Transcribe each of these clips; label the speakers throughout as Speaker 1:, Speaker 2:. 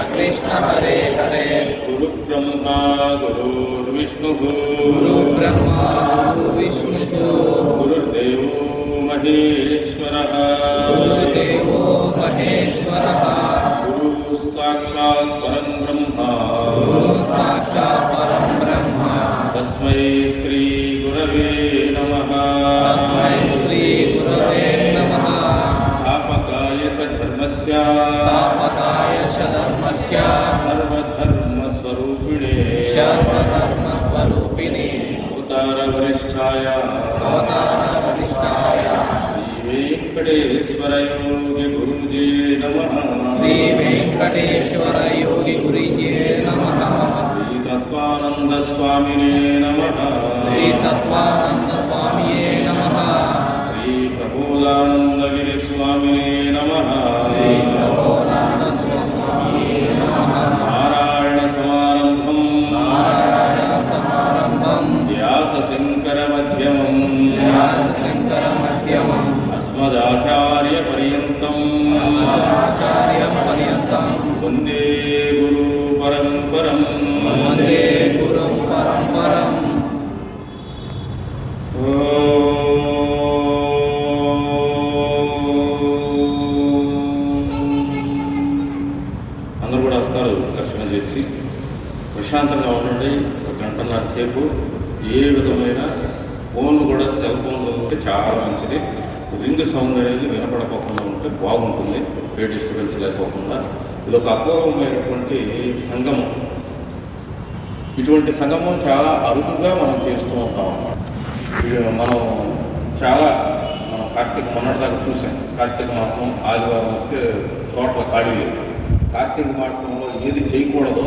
Speaker 1: కృష్ణ కృష్ణ హరే హరే గురు బ్రహ్మ గురుర్విష్ణు
Speaker 2: గురు బ్రహ్మ గురు విష్ణు
Speaker 1: గురుర్దేవో మహేశ్వర
Speaker 2: గురుదేవో మహేశ్వర
Speaker 1: గురు సాక్షాత్ పరం బ్రహ్మ
Speaker 2: గురు సాక్షాత్ పరం బ్రహ్మ
Speaker 1: తస్మై శ్రీ గురవే నమ
Speaker 2: తస్మై శ్రీ గురవే
Speaker 1: सर्वधर्मस्य। सर्वधर्मस्वरूपिणे। सर्वधर्मस्वरूपिणे। अवतारवरिष्ठाय।
Speaker 2: अवतारवरिष्ठाय। श्रीवेङ्कटेश्वरयोगि गुरुजे नमः।
Speaker 1: श्रीवेङ्कटेश्वरयोगि गुरुजे
Speaker 2: नमः। श्रीतत्त्वानन्दस्वामिने
Speaker 1: नमः। श्रीतत्त्वानन्दस्वामिने नमः।
Speaker 2: श्रीप्रबोधानन्दगिरिस्वामिने नमः। श्री
Speaker 1: అస్మదాచార్య పర్యంతం వందే గురు పరంపరం
Speaker 2: వందే గురుం పరంపరం
Speaker 1: అందరూ కూడా వస్తారు దర్శనం చేసి. ప్రశాంతంగా ఉండండి ఒక గంటన్నర సేపు. ఏ విధమైన ఫోన్లు కూడా సెల్ ఫోన్లు ఉంటే చాలా మంచిది. రింగ్ సౌండ్ అనేది వినపడకోకుండా ఉంటే బాగుంటుంది. ఏ డిస్టర్బెన్స్ లేకోకుండా. ఇది ఒక అపూర్వమైనటువంటి సంగమం. ఇటువంటి సంగమం చాలా అరుదుగా మనం చేస్తూ ఉంటాం. ఇది మనం చాలా మనం కార్తీక మొన్నటిదాకా చూసాం. కార్తీక మాసం ఆదివారం వస్తే తోటల ఖాళీ లేదు కార్తీక మాసంలో ఏది చేయకూడదో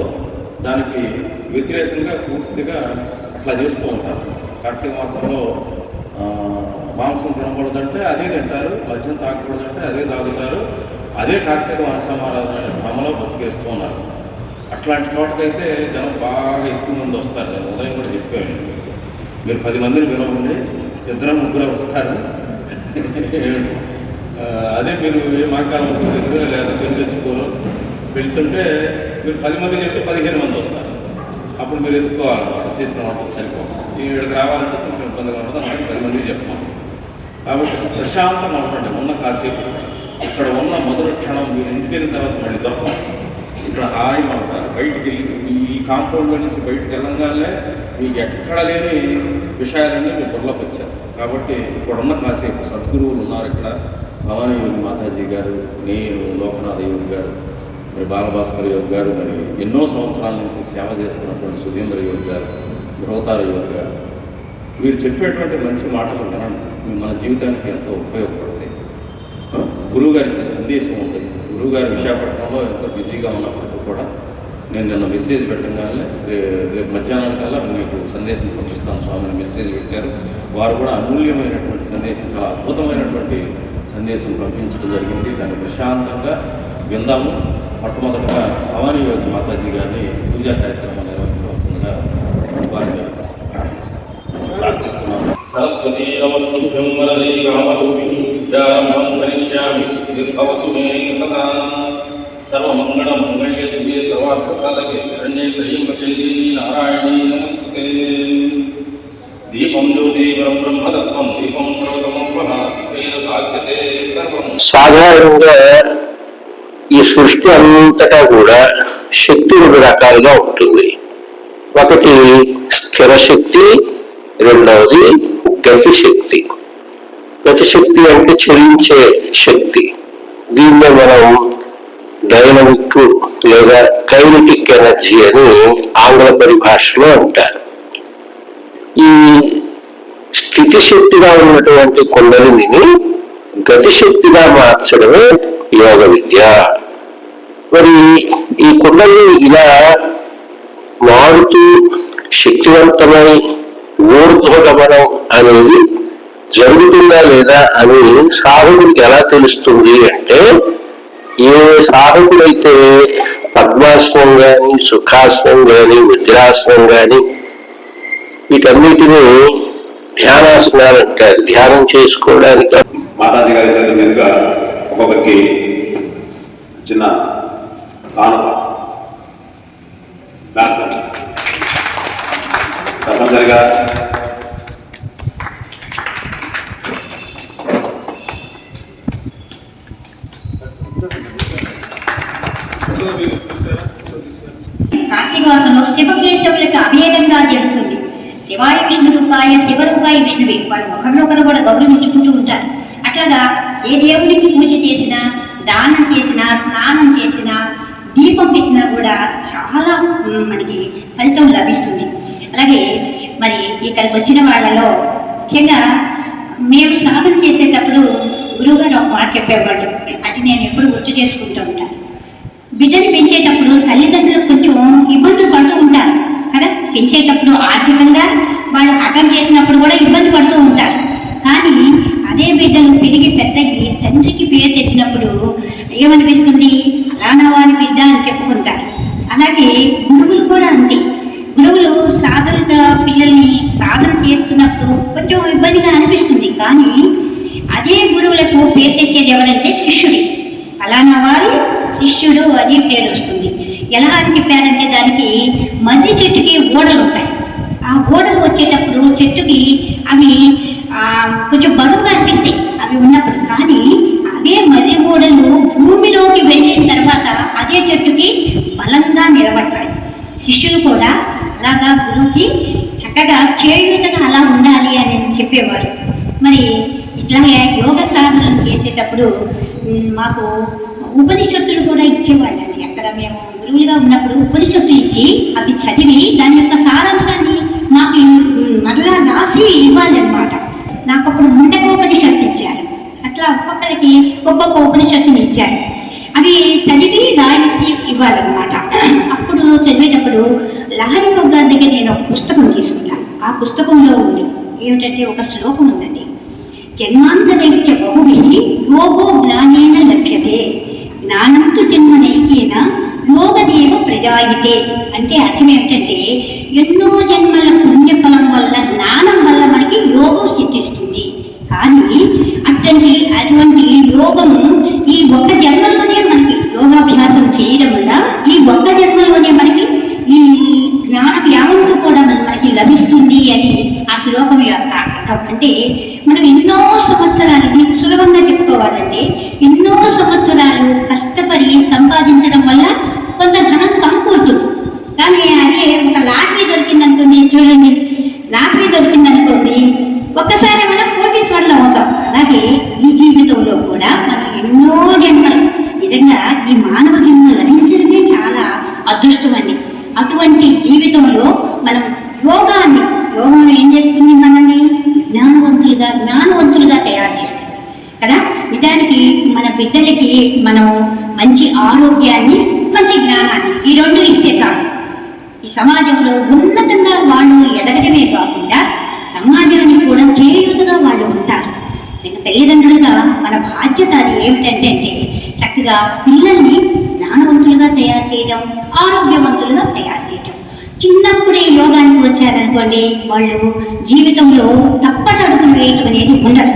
Speaker 1: దానికి వ్యతిరేకంగా పూర్తిగా అట్లా చేస్తూ ఉంటారు కార్తీక మాసంలో మాంసం తినకూడదంటే అదే తింటారు మద్యం తాగకూడదంటే అదే తాగుతారు అదే కార్తీక మాసమారాధన అనే భ్రమలో బతికేస్తున్నారు అట్లాంటి చోటకైతే జనం బాగా ఎక్కువ మంది వస్తారు. నేను ఉదయం కూడా చెప్పాను. మీరు పది మందిని పిలవండి ఇద్దరు ముగ్గురు వస్తారు. అదే మీరు ఏ మార్గాల లేదా పెళ్ళి తెచ్చుకోరు. వెళ్తుంటే మీరు పది మంది చెప్తే పదిహేను మంది వస్తారు. అప్పుడు మీరు ఎత్తుకోవాలి. చేసిన వంటలు సరిపోతుంది ఇక్కడికి రావాలంటే కొంచెం ఇబ్బందిగా ఉంటుంది నాకు పది మందికి చెప్పాను కాబట్టి ప్రశాంతంగా ఉండండి. ఉన్న కాసేపు ఇక్కడ ఉన్న మొదటి క్షణం మీరు ఇంటికి వెళ్ళిన తర్వాత మళ్ళీ తప్ప ఇక్కడ హాయిగా ఉంటారు. బయటికి వెళ్ళి ఈ కాంపౌండ్లో నుంచి బయటికి వెళ్ళంగానే మీకు ఎక్కడ లేని విషయాలన్నీ మీ బుర్రలోకి వచ్చారు కాబట్టి ఇప్పుడున్న ఉన్న కాసేపు సద్గురువులు ఉన్నారు ఇక్కడ. భవానీ మాతాజీ గారు నేను లోకనాథ గారు. మరి బాలభాస్కర్ యోగ్ గారు మరి ఎన్నో సంవత్సరాల నుంచి సేవ చేస్తున్నటువంటి సుధీంద్ర యోగ్ గారు ధ్రువతార యోగ్ గారు. వీరు చెప్పేటువంటి మంచి మాటలు వినండి మన జీవితానికి ఎంతో ఉపయోగపడతాయి. గురువు గారి ఇచ్చే సందేశం ఉంది. గురువు గారు విశాఖపట్నంలో ఎంతో బిజీగా ఉన్నప్పటికీ కూడా నేను నిన్న మెసేజ్ పెట్టగానే రేపు మధ్యాహ్నం కల్లా మీకు సందేశం పంపిస్తాను స్వామిని మెసేజ్ పెట్టారు. వారు కూడా అమూల్యమైనటువంటి సందేశం చాలా అద్భుతమైనటువంటి సందేశం పంపించడం జరిగింది. దాన్ని ప్రశాంతంగా విందాము. మొట్టమొదటిగా భవానీ యోగి మాతాజీ గారిని పూజా కార్యక్రమం నిర్వహించవలసిందిగా వారిని ప్రార్థిస్తున్నాను సరస్వతీ నమస్తుభ్యం వరదే రామరూపి విద్యారంభం కరిష్యామి శ్రీర్భవతు మే సదా సర్వమంగళ మంగళ్య శివే సర్వార్థ సాధకే శరణ్యే త్రయంబకే దేవి నారాయణీ నమస్తుతే దీపం జ్యోతి బ్రహ్మదత్వం దీపం సర్వతమం వహాతికైన సాధ్యతే సర్వం
Speaker 3: సాధారణంగా ఈ సృష్టి అంతటా కూడా శక్తి రెండు రకాలుగా ఉంటుంది. ఒకటి స్థిర శక్తి రెండవది గతి శక్తి. గతి శక్తి అంటే చలించే శక్తి. దీన్నే మనం డైనమిక్ లేదా కైనటిక్ ఎనర్జీ అని ఆంగ్ల పరిభాషలో అంటారు. ఈ స్థితి శక్తిగా ఉన్నటువంటి కుండలిని గతిశక్తిగా మార్చడమే యోగ విద్య. మరి ఈ కుండల్ని ఇలా మారుతూ శక్తివంతమై ఊర్ధ్వగమనం అనేది జరుగుతుందా లేదా అని సాధకుడికి ఎలా తెలుస్తుంది అంటే ఏ సాధకుడైతే పద్మాసనం కానీ సుఖాసనం కానీ వజ్రాసనం కానీ వీటన్నిటిని ధ్యానాసనాలు అంటారు. ధ్యానం చేసుకోవడానికి
Speaker 4: మాతాజీ గారి ఒక్కొక్కరికి చిన్న కానుక రాస్తారు తప్పనిసరిగా
Speaker 5: కార్తీకవాసంలో శివకేశవులకు అభేదంగా జరుగుతుంది. శివాయ విష్ణు రూపాయ శివరూపాయ విష్ణువే. వారు ఒకరినొకరు కూడా గౌరవించుకుంటూ ఉంటారు. అట్లాగా ఏ దేవుడికి పూజ చేసినా దానం చేసినా స్నానం చేసినా దీపం పెట్టినా కూడా చాలా మ్, మనకి ఫలితం లభిస్తుంది అలాగే మరి ఇక్కడికి వచ్చిన వాళ్ళలో ముఖ్యంగా మేము సాధన చేసేటప్పుడు గురువుగారు ఒక మాట చెప్పేవాళ్ళు. అది నేను ఎప్పుడు గుర్తు చేసుకుంటూ ఉంటాను. బిడ్డని పెంచేటప్పుడు తల్లిదండ్రులు కొంచెం ఇబ్బందులు పడుతూ ఉంటారు కదా? పెంచేటప్పుడు ఆర్థికంగా వాళ్ళు హఠం చేసినప్పుడు కూడా ఇబ్బంది పడుతూ ఉంటారు. కానీ అదే బిడ్డలు పెరిగి పెద్దయ్యి తండ్రికి పేరు తెచ్చినప్పుడు ఏమనిపిస్తుంది? అలానా వారి బిడ్డ అని చెప్పుకుంటారు. అలాగే గురువులు కూడా అంతే. గురువులు సాధన పిల్లల్ని సాధన చేస్తున్నప్పుడు కొంచెం ఇబ్బందిగా అనిపిస్తుంది. కానీ అదే గురువులకు పేరు తెచ్చేది ఎవరంటే శిష్యుడి. అలానా వారి శిష్యుడు అని పేరు వస్తుంది. ఎలా అని చెప్పారంటే దానికి మర్రి చెట్టుకి ఓడలు ఉంటాయి. ఆ ఓడలు వచ్చేటప్పుడు చెట్టుకి అవి కొంచెం బరువుగా అనిపిస్తాయి. అవి ఉన్నప్పుడు కానీ అదే మర్రి ఓడలు భూమిలోకి వెళ్ళిన తర్వాత అదే చెట్టుకి బలంగా నిలబడతాయి. శిష్యులు కూడా అలాగా గురువుకి చక్కగా చేయూతగా అలా ఉండాలి అని చెప్పేవారు. మరి ఇట్లాగే యోగ సాధనలు చేసేటప్పుడు మాకు ఉపనిషత్తులు కూడా ఇచ్చేవాళ్ళండి. అక్కడ మేము గురువులుగా ఉన్నప్పుడు ఉపనిషత్తులు ఇచ్చి అవి చదివి దాని యొక్క సారాంశాన్ని మాకు మరలా రాసి ఇవ్వాలన్నమాట. నాకు అప్పుడు ముండకోపనిషత్తు ఇచ్చారు. అట్లా ఒక్కొక్కరికి ఒక్కొక్క ఉపనిషత్తుని ఇచ్చారు. అవి చదివి రాసి ఇవ్వాలన్నమాట. అప్పుడు చదివేటప్పుడు లహరి గారి దగ్గర నేను ఒక పుస్తకం తీసుకున్నాను. ఆ పుస్తకంలో ఉంది ఏమిటంటే ఒక శ్లోకం ఉందండి. జన్మాంతరైత్య బహుభి యోగో జ్ఞానేన లభ్యతే జ్ఞానంతో జన్మనైకేన యోగదేవ ప్రజాయితే. అంటే అర్థం ఏమిటంటే ఎన్నో జన్మల పుణ్యఫలం వల్ల జ్ఞానం వల్ల మనకి యోగం సిద్ధిస్తుంది. కానీ అటువంటి అటువంటి యోగము ఈ ఒక జన్మలోనే యోగాభ్యాసం చేయడం వల్ల ఈ ఒక్క జన్మలోనే మనకి ఈ జ్ఞానం యావత్తు కూడా మనకి లభిస్తుంది అని ఆ శ్లోకం యొక్క అర్థం. అంటే మనం ఎన్నో సంవత్సరాలు దీన్ని సులభంగా చెప్పుకోవాలంటే ఎన్నో సంవత్సరాలు కష్టపడి సంపాదించడం వల్ల కొంత ధనం సమకూరుతుంది. కానీ అదే ఒక లాటరీ దొరికిందనుకోండి చూడండి లాటరీ దొరికిందనుకోండి ఒకసారి ఒక్కసారి మనం కోటీశ్వరులు అవుతాం అలాగే ఈ జీవితంలో కూడా మనం ఎన్నో జన్మలు నిజంగా ఈ మానవ జన్మ లభించడమే చాలా అదృష్టం అండి అటువంటి జీవితంలో మనం యోగాన్ని యోగం ఏం చేస్తుంది మనల్ని జ్ఞానవంతులుగా జ్ఞానవంతులుగా తయారు చేస్తుంది కదా నిజానికి మన బిడ్డలకి మనం మంచి ఆరోగ్యాన్ని మంచి జ్ఞానాన్ని ఈ రెండు ఇస్తే చాలు. ఈ సమాజంలో ఉన్నతంగా వాళ్ళు ఎదగడమే కాకుండా సమాజాన్ని కూడా చేయూతగా వాళ్ళు ఉంటారు. ఇక తల్లిదండ్రులుగా మన బాధ్యత అది ఏమిటంటే అంటే చక్కగా పిల్లల్ని జ్ఞానవంతులుగా తయారు చేయడం ఆరోగ్యవంతులుగా తయారు చేయడం చిన్నప్పుడే యోగానికి వచ్చారనుకోండి వాళ్ళు జీవితంలో తప్పటడుగులు వేయటం అనేది ఉండదు.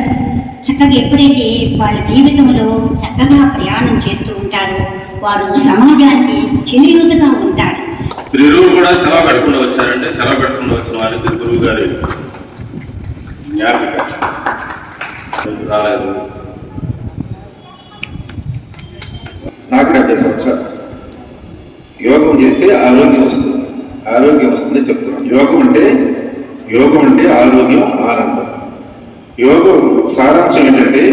Speaker 5: చక్కగా ఎప్పుడైతే వాళ్ళ జీవితంలో చక్కగా ప్రయాణం చేస్తూ ఉంటారో వారు సమాజానికి చేయూతగా ఉంటారు.
Speaker 1: వీరిరువురు కూడా సెలవు పెట్టకుండా వచ్చారంటే సెలవు పెట్టకుండా వచ్చిన వారికి గురువు గారి. జ్ఞాపిక. రాలేదు?
Speaker 6: నాకు డెబ్బై సంవత్సరాలు. యోగం చేస్తే ఆరోగ్యం వస్తుంది. ఆరోగ్యం వస్తుంది చెప్తున్నాను. యోగం అంటే యోగం అంటే ఆరోగ్యం ఆనందం. యోగం సారాంశం ఏంటంటే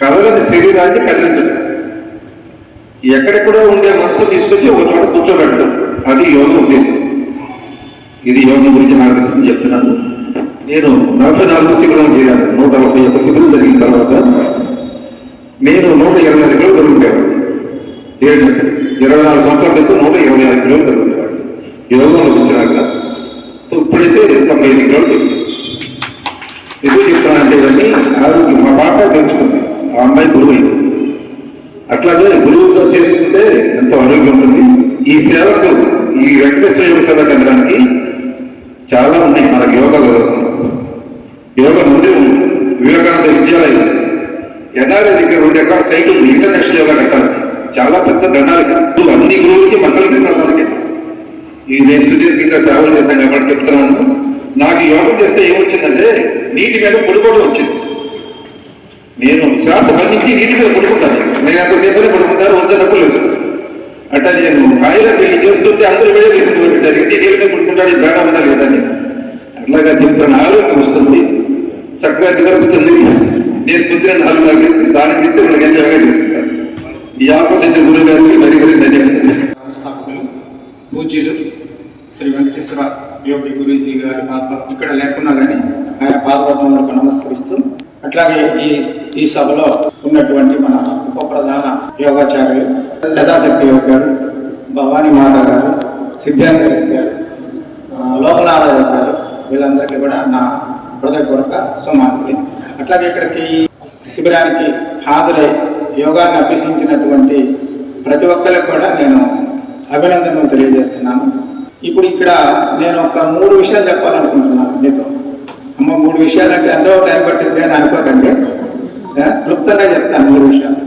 Speaker 6: కదలని శరీరాన్ని కదిలించడం. ఎక్కడెక్కడో ఉండే మనసు తీసుకొచ్చి ఒక చోట కూర్చోబెట్టడం. అది యోగం ఉద్దేశం. ఇది యోగం గురించి నాకు తెలిసింది చెప్తున్నాను. నేను నలభై నాలుగు శిబిరం చేరాను. నూట నలభై ఒక్క శిబిరం జరిగిన తర్వాత నేను నూట ఇరవై ఐదు కిలోలు పెరుగుండేవాడిని చేరినట్టు ఇరవై నాలుగు సంవత్సరాల క్రితం నూట ఇరవై ఐదు కిలోలు పెరుగుండేవాడిని యోగంలోకి వచ్చినాక ఇప్పుడైతే తొంభై ఐదు కిలోలు ఈ నేను సుదీర్ఘంగా సేవలు చేశాను కాబట్టి చెప్తున్నాను. నాకు యోగం చేస్తే ఏమొచ్చిందంటే నీటి మీద పడుకోవడం వచ్చింది. నేను శ్వాస బంధించి నీటి మీద పడుకుంటాను. నేను ఎంతసేపు పడుకుంటాను వద్దన్నప్పుడు లేదు అంటే నేను హాయిలో పెళ్ళి చేస్తుంటే అందరూ వేరే తిరుగుతూ పెట్టారు ఇంటి నీటి మీద పడుకుంటాడు బేడ ఉందా లేదా అని. అట్లాగా చెప్తున్న ఆలోచన వస్తుంది. చక్కగా నిద్ర వస్తుంది. నేను పొద్దున నాలుగు గంటలు దానికి తెచ్చి రెండు గంటల యోగా తీసుకుంటాను ఈ ఆపోజిట్ గురువు గారికి మరి మరి ధన్యవాదాలు.
Speaker 2: వ్యవస్థాపకులు పూజ్యులు శ్రీ వెంకటేశ్వర యోగి గురూజీ గారి పాద ఇక్కడ లేకున్నా కానీ ఆయన పాదపద్మలకు నమస్కరిస్తూ అట్లాగే ఈ ఈ సభలో ఉన్నటువంటి మన ఉప ప్రధాన యోగాచార్యులు యథాశక్తి యోగి గారు భవానీ మాత గారు సిద్ధాంత గారు లోకనాథ గారు వీళ్ళందరికీ కూడా నా హృదయపూర్వక సుమార్పులు అట్లాగే ఇక్కడికి శిబిరానికి హాజరై యోగాన్ని అభ్యసించినటువంటి ప్రతి ఒక్కరికి కూడా నేను అభినందనలు తెలియజేస్తున్నాను. ఇప్పుడు ఇక్కడ నేను ఒక మూడు విషయాలు చెప్పాలనుకుంటున్నాను మీతో అమ్మ మూడు విషయాలు అంటే ఎంతో టైం పట్టింది అని అనుకోకండి. క్లుప్తంగా చెప్తాను మూడు విషయాలు.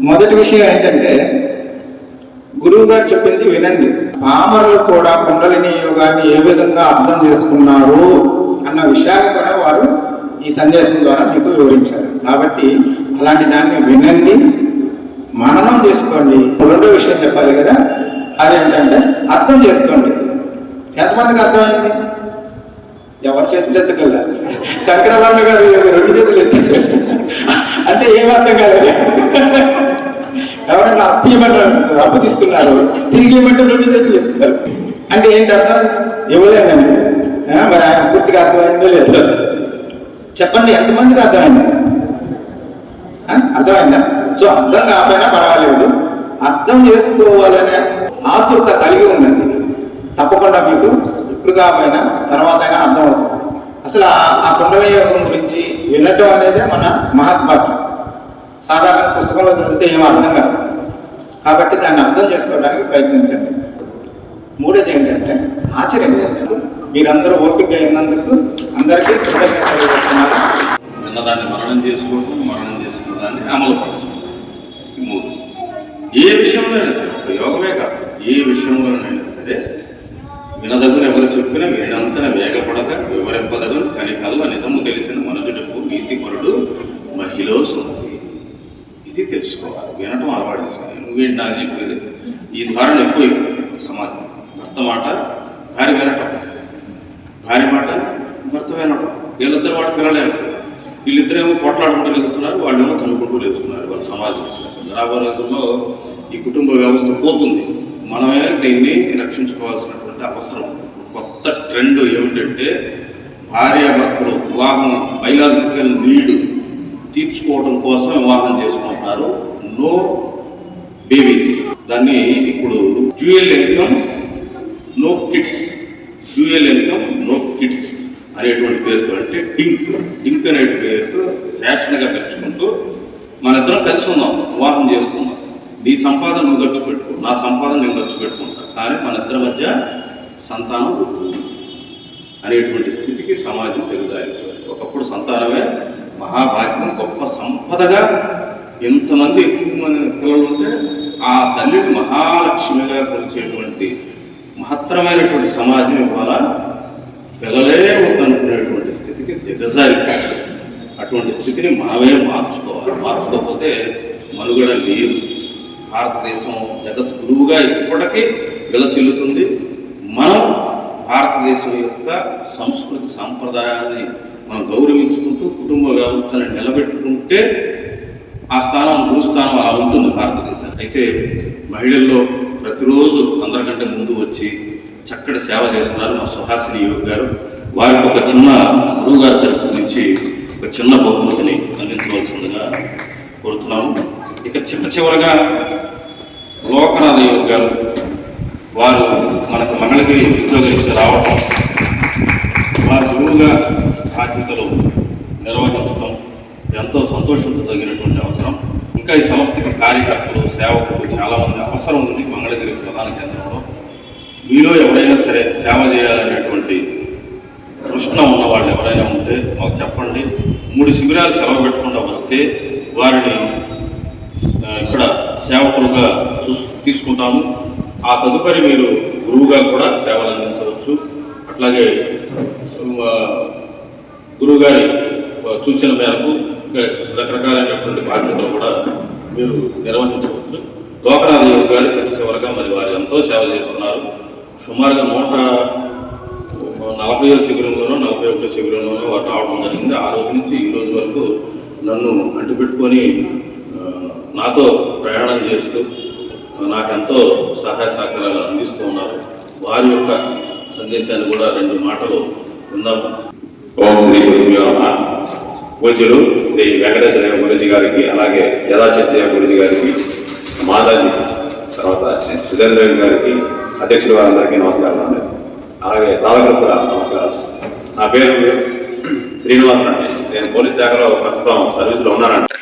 Speaker 2: మొదటి విషయం ఏంటంటే గురువు గారు చెప్పింది వినండి. పామరులు కూడా కుండలిని యోగాన్ని ఏ విధంగా అర్థం చేసుకున్నారు అన్న విషయాన్ని కూడా వారు ఈ సందేశం ద్వారా మీకు వివరించారు. కాబట్టి అలాంటి దాన్ని వినండి మననం చేసుకోండి. రెండో విషయం చెప్పాలి కదా. అదేంటంటే అర్థం చేసుకోండి. ఎంతమందికి అర్థమైంది? ఎవరి చేతులు ఎత్తగల శంకరవర్ణ గారు రెండు చేతులు ఎత్తారు అంటే ఏం అర్థం కాలేదు. ఎవరైనా అప్పు ఇవ్వమంటారు అప్పు తీసుకున్నారు తిరిగి ఇవ్వమంటే రెండు చేతులు ఎత్తారు అంటే ఏంటి అర్థం? ఇవ్వలేనండి మరి ఆయన పూర్తిగా అర్థమైందో లేదో. చెప్పండి ఎంతమందికి అర్థమైంది? అర్థమైందా? సో అర్థం కాకపోయినా పర్వాలేదు. అర్థం చేసుకోవాలనే ఆతృత కలిగి ఉండండి. తప్పకుండా మీకు ఇప్పుడు పైన తర్వాత అయినా అర్థం అవుతుంది. అసలు ఆ- ఆ కుండల యోగం గురించి వినటం అనేది మన మహాత్మాటం సాధారణ పుస్తకంలో చదివితే ఏం అర్థం కాదు. కాబట్టి దాన్ని అర్థం చేసుకోవడానికి ప్రయత్నించండి. మూడోది ఏంటంటే ఆచరించండి. మీరందరూ ఓపిక అయినందుకు అందరికీ కృతజ్ఞతలు తెలియజేస్తున్నాను
Speaker 1: మరణం మననం చేసుకోవటం మరణం చేసుకున్న దాన్ని అమలు పరచడం మూడు. ఏ విషయంలోనైనా సరే ఒక యోగమే కాదు. ఏ విషయంలోనైనా సరే వినదగున ఎవరు చెప్పిన వీడంతన వేగపడక వివరింపదగను కల్వ నిజము తెలిసిన మనుజుడకు నీతి పరుడు మహిళ ఇది తెలుసుకోవాలి. వినటం అలవాటు చేసుకోవాలి. నువ్వేంటి నాకు చెప్పేది ఈ ధారణ ఎక్కువైపోయింది సమాజం. భర్త మాట భార్య వినటం. భార్య మాట భర్త వినటం. వీళ్ళిద్దరు వాడు పిల్లలేరు వీళ్ళిద్దరేమో కొట్లాడుకుంటూ లేస్తున్నారు వాళ్ళేమో తనుకుంటూ లేస్తున్నారు వాళ్ళ సమాజం. రాబోయే రోజుల్లో ఈ కుటుంబ వ్యవస్థ పోతుంది. మనమే దీన్ని రక్షించుకోవాల్సినటువంటి అవసరం. కొత్త ట్రెండ్ ఏమిటంటే భార్యాభర్తలు వివాహం బయలాజికల్ నీడ్ తీర్చుకోవడం కోసం వివాహం చేసుకుంటున్నారు. No babies. దాన్ని ఇప్పుడు dual income no kids. Dual income no kids అనేటువంటి పేరుతో అంటే డింక్. డింక్ అనే పేరుతో ఫ్యాషన్గా పెంచుకుంటూ మనిద్దరం కలిసి ఉన్నాం వివాహం చేసుకుందాం నీ సంపాదన నువ్వు ఖర్చు పెట్టుకో నా సంపాదన నేను ఖర్చు పెట్టుకుంటా. కానీ మన ఇద్దరి మధ్య సంతానం ఉంటుంది అనేటువంటి స్థితికి సమాజం పెరుగుదాయి ఒకప్పుడు సంతానమే మహాభాగ్యం గొప్ప సంపదగా ఎంతమంది ఎక్కువ మంది పిల్లలు ఉంటే ఆ తల్లిని మహాలక్ష్మిగా కొలిచేటువంటి మహత్తరమైనటువంటి సమాజం ఇవాళ పిల్లలే ఉందనుకునేటువంటి స్థితికి దిగజారిపోయింది అటువంటి స్థితిని మనమే మార్చుకోవాలి. మార్చుకోకపోతే మనుగడ లేదు. భారతదేశం జగద్గురువుగా ఇప్పటికీ విలసిల్లుతుంది. మనం భారతదేశం యొక్క సంస్కృతి సంప్రదాయాన్ని మనం గౌరవించుకుంటూ కుటుంబ వ్యవస్థను నిలబెట్టుకుంటే ఆ స్థానం గురుస్థానం అలా ఉంటుంది భారతదేశం అయితే మహిళల్లో ప్రతిరోజు అందరికంటే ముందు వచ్చి చక్కటి సేవ చేస్తున్నారు మా సుహాసిని యోగి గారు. వారికి ఒక చిన్న గురువు గారి తరపు నుంచి ఒక చిన్న బహుమతిని అందించవలసిందిగా కోరుతున్నాము. ఇక చిన్న చివరగా లోకనాథ యోగి గారు వారు మనకు మంగళగిరి ఉద్యోగించి రావటం వారు గురువుగా బాధ్యతలు నిర్వహించడం ఎంతో సంతోషించదగినటువంటి అవసరం. ఇంకా ఈ సంస్థకి కార్యకర్తలు సేవకులు చాలామంది అవసరం ఉంది మంగళగిరి ప్రధాన కేంద్రంలో. మీలో ఎవరైనా సరే సేవ చేయాలనేటువంటి తృష్ణ ఉన్న వాళ్ళు ఎవరైనా ఉంటే మాకు చెప్పండి. మూడు శిబిరాలు సెలవు పెట్టకుండా వస్తే వారిని ఇక్కడ సేవకులుగా చూసు తీసుకుంటాము. ఆ తదుపరి మీరు గురువుగా కూడా సేవలు అందించవచ్చు అట్లాగే గురువు గురువుగారి సూచన మేరకు రకరకాలైనటువంటి బాధ్యతలు కూడా మీరు నిర్వహించవచ్చు. లోకనాథ యోగ గారి చర్చ చివరగా మరి వారు ఎంతో సేవ చేస్తున్నారు. సుమారుగా నూట నలభై శిబిరంలోనూ నలభై ఒకటో శిబిరంలోనూ వారు రావడం జరిగింది. ఆ రోజు నుంచి ఈ రోజు వరకు నన్ను అంటిపెట్టుకొని నాతో ప్రయాణం చేస్తూ నాకెంతో సహాయ సహకారాలు అందిస్తూ ఉన్నారు. వారి యొక్క సందేశాన్ని కూడా రెండు మాటలు విందాము
Speaker 4: ఓం శ్రీ గురుభ్యో పూజ్యులు శ్రీ వెంకటేశ్వర గురుజీ గారికి అలాగే యథాశక్తి గురుజీ గారికి మాతాజీ తర్వాత శ్రీ సురేంద్ర గారికి అధ్యక్షుల వారందరికీ నమస్కారం అండి. అలాగే సాధకులకు కూడా నమస్కారం నా పేరు శ్రీనివాసన్ అండి. నేను పోలీస్ శాఖలో ప్రస్తుతం సర్వీసులో ఉన్నానండి.